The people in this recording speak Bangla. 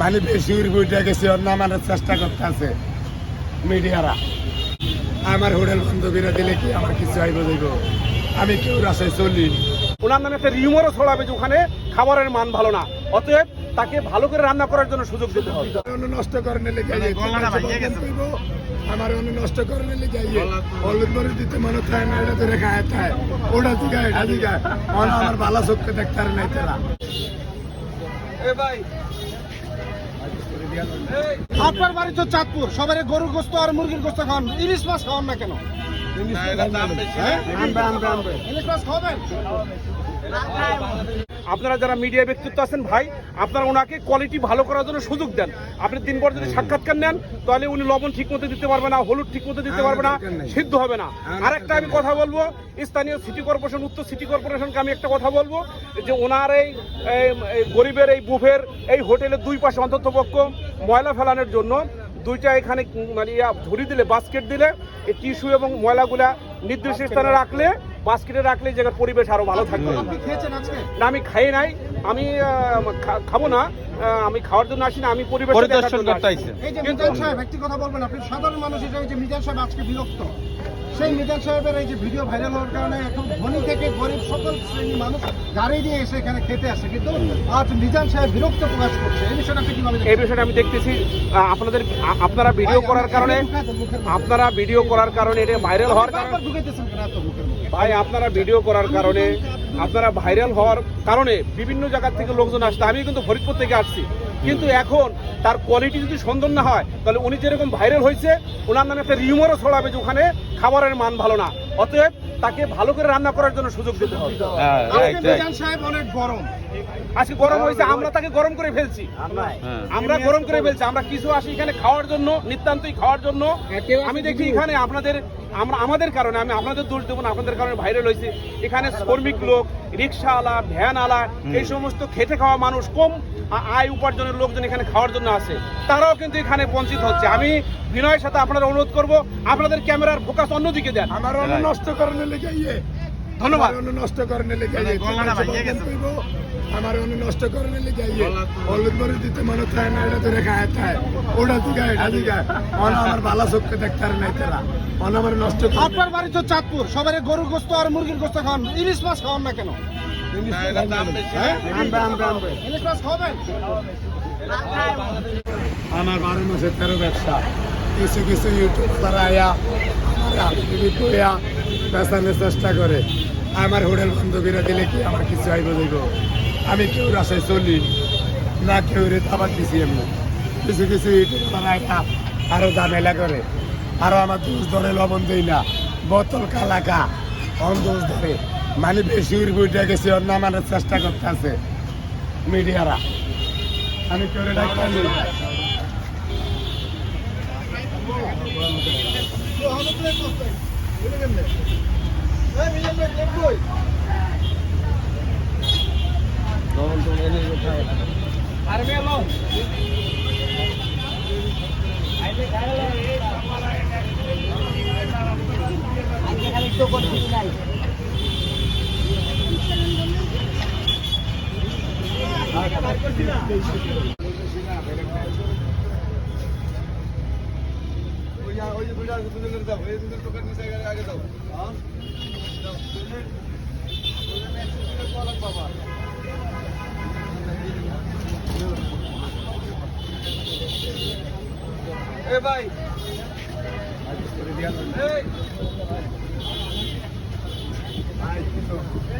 মানে বেশি উঠে গেছে ওর নামানোর চেষ্টা করতেছে মিডিয়ারা। আমার হোটেল বন্ধ করে দিলে কি আমার কিছু আইব যাইব? আমি কেউ রাস্তায় চলি ওনার নামে একটা রিউমারও ছড়াবে যে ওখানে খাবারের মান ভালো না। অতএব তাকে ভালো করে রান্না করার জন্য সুযোগ দিতে হবে। অন্য নষ্ট করেন লেগে আমার অন্য নষ্ট করেন লেগে হলুদ মরিচ দিতে মনে থাকে না এটা তো রেখা থাকে ওটা দিঘা এটা দিঘা আমার ভালো চোখকে দেখতে পারে নাই তারা আপনার বাড়ি তো চাঁদপুর। সবাই গরুর গোস্ত আর মুরগির গোস্ত খান ইলিশ মাছ খাওয়ান না কেন? হ্যাঁ? ইলিশ মাছ খাবেন আপনারা যারা মিডিয়া ব্যক্তিত্ব আছেন ভাই আপনারা ওনাকে কোয়ালিটি ভালো করার জন্য সুযোগ দেন। আপনি দিন পর যদি সাক্ষাৎকার নেন তাহলে উনি লবণ ঠিক মতো দিতে পারবে না হলুদ ঠিক মতো দিতে পারবে না সিদ্ধ হবে না। আরেকটা আমি কথা বলব স্থানীয় সিটি কর্পোরেশন উত্তর সিটি কর্পোরেশনকে আমি একটা কথা বলব যে ওনার এই গরিবের এই বুফের এই হোটেলের দুই পাশে অন্তত পক্ষ ময়লা ফেলানোর জন্য দুইটা এখানে মানে ইয়া ঝুড়ি দিলে বাস্কেট দিলে এই টিস্যু এবং ময়লাগুলা নির্দিষ্ট স্থানে রাখলে বাস্কেটে রাখলে জায়গার পরিবেশ আরও ভালো থাকবে। আপনি খেয়েছেন আজকে? না আমি খাই নাই। আমি আহ, খাব না। আমি খাওয়ার জন্য আসি না আমি পরিবেশ পরিদর্শন করতে আইছি এই যে মিজান সাহেব একটি কথা বলবেন আপনি? সাধারণ মানুষ হিসেবে যে মিজান সাহেব আজকে বিরক্ত। সেই মিজান সাহেবের এই যে ভিডিও ভাইরাল হওয়ার কারণে এখন ধনী থেকে গরিব সকল শ্রেণি মানুষ গাড়ি নিয়ে এসে এখানে খেতে আসে কিন্তু আজ মিজান সাহেব বিরক্ত প্রকাশ করছে এই বিষয়টা আপনি কীভাবে এই? বিষয়টা আমি দেখতেছি আপনাদের আপনারা ভিডিও করার কারণে আপনারা ভিডিও করার কারণে এটা ভাইরাল হওয়ার কারণে? ভাই আপনারা ভিডিও করার কারণে আপনারা ভাইরাল হওয়ার কারণে বিভিন্ন জায়গা থেকে লোকজন আসছে। আমি কিন্তু ফরিদপুর থেকে আসছি। কিন্তু এখন তার কোয়ালিটি যদি সুন্দর না হয় তাহলে উনি যেরকম ভাইরাল হয়েছে ওনার নামে একটা রিউমারও ছড়াবে যে ওখানে খাবারের মান ভালো না। অতএব তাকে ভালো করে রান্না করার জন্য সুযোগ দিতে হবে। হ্যাঁ সাহেব অনেক গরম। আজকে গরম হয়েছে আমরা তাকে গরম করে ফেলছি। হ্যাঁ। আমরা গরম করে ফেলছি আমরা কিছু আসি এখানে খাওয়ার জন্য নিতান্তই খাওয়ার জন্য। আমি দেখি এখানে আপনাদের আমরা আমাদের কারণে আমি আপনাদের দোষ দেবো না আপনাদের কারণে ভাইরাল হয়েছে। এখানে শ্রমিক লোক রিক্সাওয়ালা ভ্যান আলা এই সমস্ত খেটে খাওয়া মানুষ কম আয় উপার্জনের লোকজন এখানে খাওয়ার জন্য আসে। তারাও কিন্তু এখানে বঞ্চিত হচ্ছে। আমি বিনয়ের সাথে আপনাদের অনুরোধ করব আপনাদের ক্যামেরার ফোকাস অন্যদিকে দেন। আমার অন্য নষ্ট করেন লেগে ধন্যবাদ। অন্য নষ্ট করেন লেগে আমার অন্য নষ্ট করেন লেগে ইয়ে হলুদ মরিচ দিতে মনে থাকে না এটা তো রেখা থাকে ওটা দিঘা এটা দিঘা আমার বালা চোখকে দেখতে পারে নাই তারা। অন আমার নষ্ট করে। আপনার বাড়ি তো চাঁদপুর। সবাই গরুর গোস্ত আর মুরগির গোস্ত খান ইলিশ মাছ খাওয়ান না কেন? হ্যাঁ? ইলিশ মাছ খাবেন আমার বারো মাসে তেরো ব্যবসা। কিছু কিছু ইউটিউব তারা কইয়া বেচানোর চেষ্টা করে। আমার হোটেল বন্ধ করে দিলে কি আমার কিছু আইব যাইব? আমি কেউ রাস্তায় চলি না কেউ রে আবার দিছি এমনি। কিছু কিছু আরও ঝামেলা করে। আরও আমার দোষ ধরে লবণ দেই না। বোতল কালাকা অন দোষ ধরে। মানে বেশি উঠে গেছে ওর নামানোর চেষ্টা করতেছে মিডিয়ারা। আমি কেউ ডাক্তার নেই। ওই যে দুজন দুজনের দাও এই দুজন দোকান নিচে আগে দাও হ্যাঁ Ei, vai! Ei! Ai, que